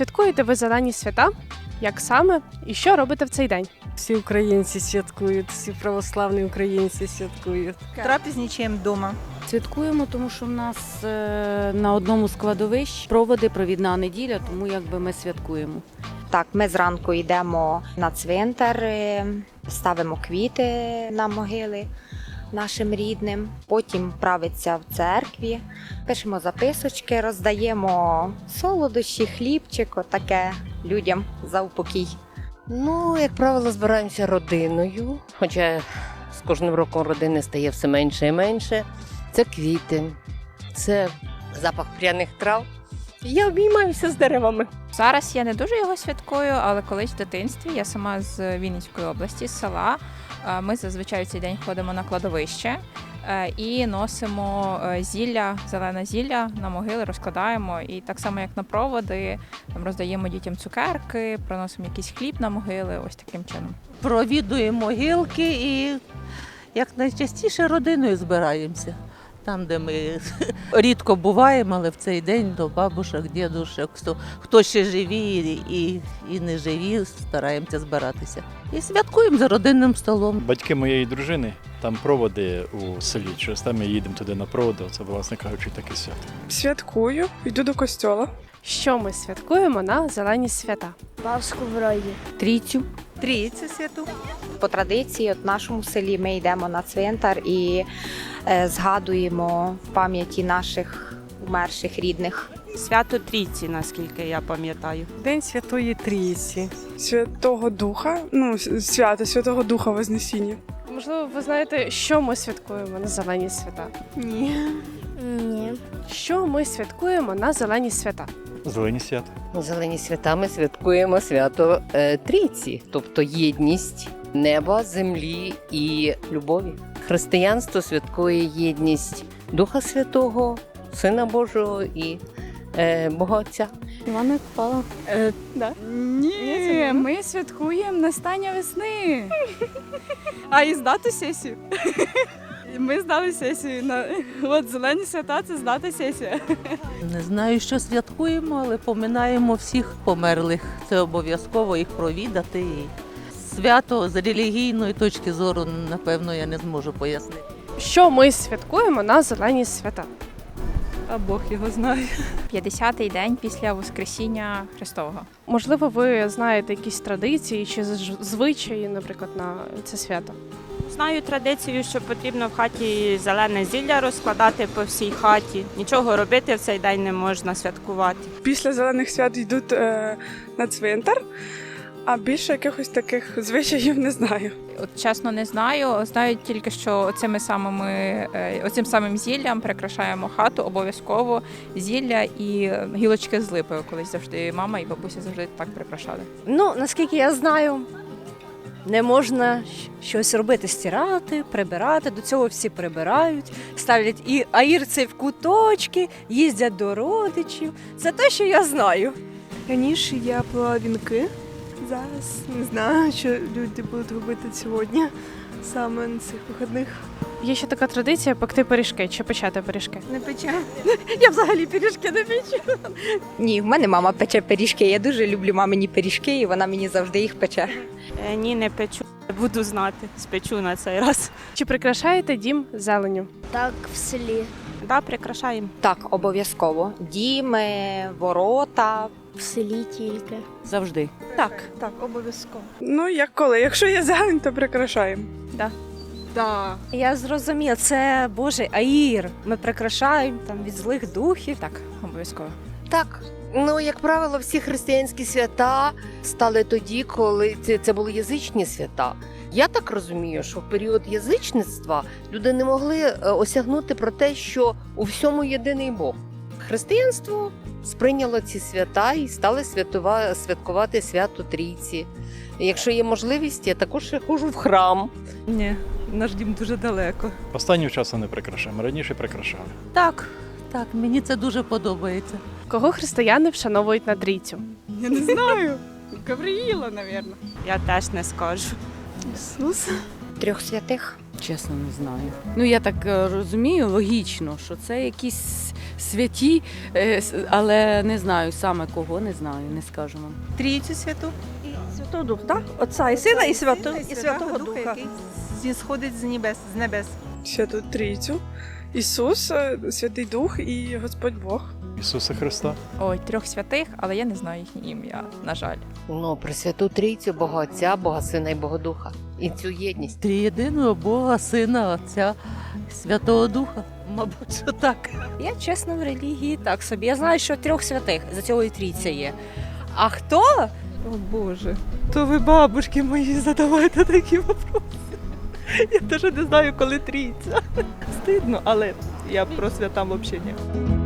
святкуєте ви зелені свята? Як саме і що робите в цей день? Всі українці святкують, всі православні українці святкують. Трапезничаємо вдома. Святкуємо, тому що в нас е, на одному з кладовищ проводи провідна неділя, тому якби ми святкуємо. Так, ми зранку йдемо на цвинтар, е, ставимо квіти на могили нашим рідним. Потім правиться в церкві, пишемо записочки, роздаємо солодощі, хлібчик, отаке людям за упокій. Ну, як правило, збираємося родиною, хоча з кожним роком родини стає все менше і менше. Це квіти, це запах пряних трав. Я обіймаюся з деревами. Зараз я не дуже його святкую, але колись в дитинстві я сама з Вінницької області, з села. е, Ми зазвичай цей день ходимо на кладовище е, і носимо е, зілля, зелене зілля на могили, розкладаємо. І так само, як на проводи, там роздаємо дітям цукерки, приносимо якийсь хліб на могили, ось таким чином. Провідуємо могилки і як найчастіше родиною збираємося. Там, де ми рідко буваємо, але в цей день до бабушок, дідушок, хто, хто ще живі і, і не живі, стараємося збиратися. І святкуємо за родинним столом. Батьки моєї дружини, там проводи у селі. Через те ми їдемо туди на проводи. Це, власне кажучи, таке свято. Святкую, йду до костьола. Що ми святкуємо на зелені свята? Пасху в рої. Трійцю. Трійці святу. По традиції, от в нашому селі ми йдемо на цвинтар і е, згадуємо в пам'яті наших умерших рідних. Свято Трійці, наскільки я пам'ятаю. День Святої Трійці. Святого Духа, ну, свято Святого Духа Вознесіння. Можливо, ви знаєте, що ми святкуємо на зелені свята? Ні. Ні. Що ми святкуємо на зелені свята? Зелені свята. Зелені свята ми святкуємо свято е, Трійці, тобто єдність неба, землі і любові. Християнство святкує єдність Духа Святого, Сина Божого і е, Бога Отця. Івана Купала. Ні, ми святкуємо настання весни. А і здати сесію. Ми здали сесію. На от зелені свята це здати сесія. Не знаю, що святкуємо, але поминаємо всіх померлих. Це обов'язково їх провідати. І свято з релігійної точки зору, напевно, я не зможу пояснити. Що ми святкуємо на зелені свята? А Бог його знає. 50-й день після Воскресіння Христового. Можливо, ви знаєте якісь традиції чи звичаї, наприклад, на це свято? Знаю традицію, що потрібно в хаті зелене зілля розкладати по всій хаті. Нічого робити в цей день не можна святкувати. Після зелених свят йдуть е, на цвинтар, а більше якихось таких звичаїв не знаю. От чесно не знаю. Знаю тільки, що цими самими е, оцим самим зіллям прикрашаємо хату обов'язково зілля і гілочки з липою. Колись завжди мама і бабуся завжди так прикрашали. Ну, наскільки я знаю, не можна щось робити, стирати, прибирати. До цього всі прибирають, ставлять і аїрці в куточки, їздять до родичів. Це те, що я знаю. Раніше я плела вінки. Зараз не знаю, що люди будуть робити сьогодні, саме на цих вихідних. Є ще така традиція пекти пиріжки чи печати пиріжки. Не пече. Я взагалі пиріжки не печу. Ні, в мене мама пече пиріжки. Я дуже люблю мамині пиріжки, і вона мені завжди їх пече. Е, ні, не печу. Буду знати, спечу на цей раз. Чи прикрашаєте дім зеленю? Так, в селі. Да, прикрашаємо. Так, обов'язково. Діми, ворота. В селі тільки. Завжди. Так, так, обов'язково. Ну, як коли? Якщо є зелень, то прикрашаємо. Да. Я зрозуміла, це Божий аїр. Ми прикрашаємо там від злих духів. Так, обов'язково. Так. Ну, як правило, всі християнські свята стали тоді, коли це, це були язичні свята. Я так розумію, що в період язичництва люди не могли е, осягнути про те, що у всьому єдиний Бог. Християнство сприйняло ці свята і стали святува, святкувати свято Трійці. Якщо є можливість, я також ходжу в храм. Ні, наш дім дуже далеко. Останнім часом не прикрашаємо. Раніше прикрашали. Так, так, мені це дуже подобається. Кого християни вшановують на трійцю? Я не знаю. Гавриїла, мабуть. Я теж не скажу. Ісус. Трьох святих. Чесно, не знаю. Ну я так е, розумію, логічно, що це якісь святі, е, але не знаю саме кого, не знаю, не скажу вам. Трійцю святу. і Святого Духа, так? Отця і Сина, і, Свято, і Святого Духа. який зісходить з небес, з небес. Святу Трійцю, Ісус, Святий Дух і Господь Бог. Ісуса Христа. Ой, трьох святих, але я не знаю їхні ім'я, на жаль. Ну, про Святу Трійцю, Бога Отця, Бога Сина і Бога Духа. І цю єдність. Трієдиного Бога, Сина, Отця, Святого Духа. Мабуть, що так. Я чесно в релігії так собі. Я знаю, що трьох святих за цього і трійця є. А хто? О Боже, то ви бабушки мої задавайте такі вопроси. Я теж не знаю, коли трійця. Стидно, але я про свята взагалі ні.